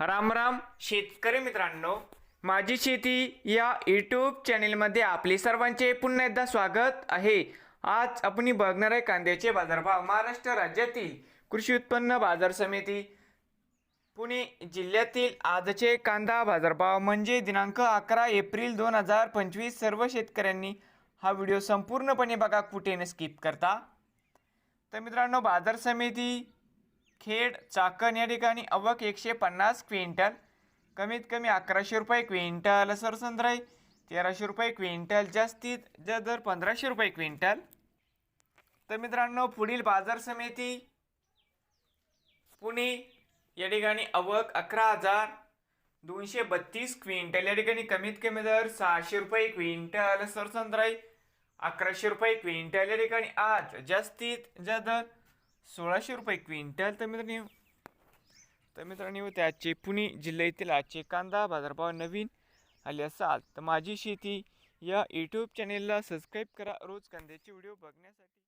राम राम शेतकरी मित्रांनो. माझी शेती या यूट्यूब चॅनेलमध्ये आपले सर्वांचे पुन्हा एकदा स्वागत आहे. आज आपण बघणार आहे कांद्याचे बाजारभाव महाराष्ट्र राज्यातील कृषी उत्पन्न बाजार समिती पुणे जिल्ह्यातील आजचे कांदा बाजारभाव म्हणजे दिनांक अकरा एप्रिल दोन हजार पंचवीस. सर्व शेतकऱ्यांनी हा व्हिडिओ संपूर्णपणे बघा कुठे न स्किप करता. तर मित्रांनो बाजार समिती खेड चाकण या ठिकाणी अवक एकशे पन्नास क्विंटल कमीत कमी अकराशे रुपये क्विंटल सरसंद्राई तेराशे रुपये क्विंटल जास्तीत जास्त दर पंधराशे रुपये क्विंटल. तर मित्रांनो पुढील बाजार समिती पुणे या ठिकाणी अवक अकरा हजार दोनशे बत्तीस क्विंटल या ठिकाणी कमीत कमी दर सहाशे रुपये क्विंटल सरसंद्राई अकराशे रुपये क्विंटल या ठिकाणी आज जास्तीत जास्त दर सोळाशे रुपये क्विंटल तर मित्रांनो. तर मित्रांनो त्याचे पुणे जिल्ह्यातील आजचे कांदा बाजारभाव नवीन आले असाल तर माझी शेती या यूट्यूब चॅनेलला सबस्क्राईब करा. रोज कांद्याचे व्हिडिओ बघण्यासाठी.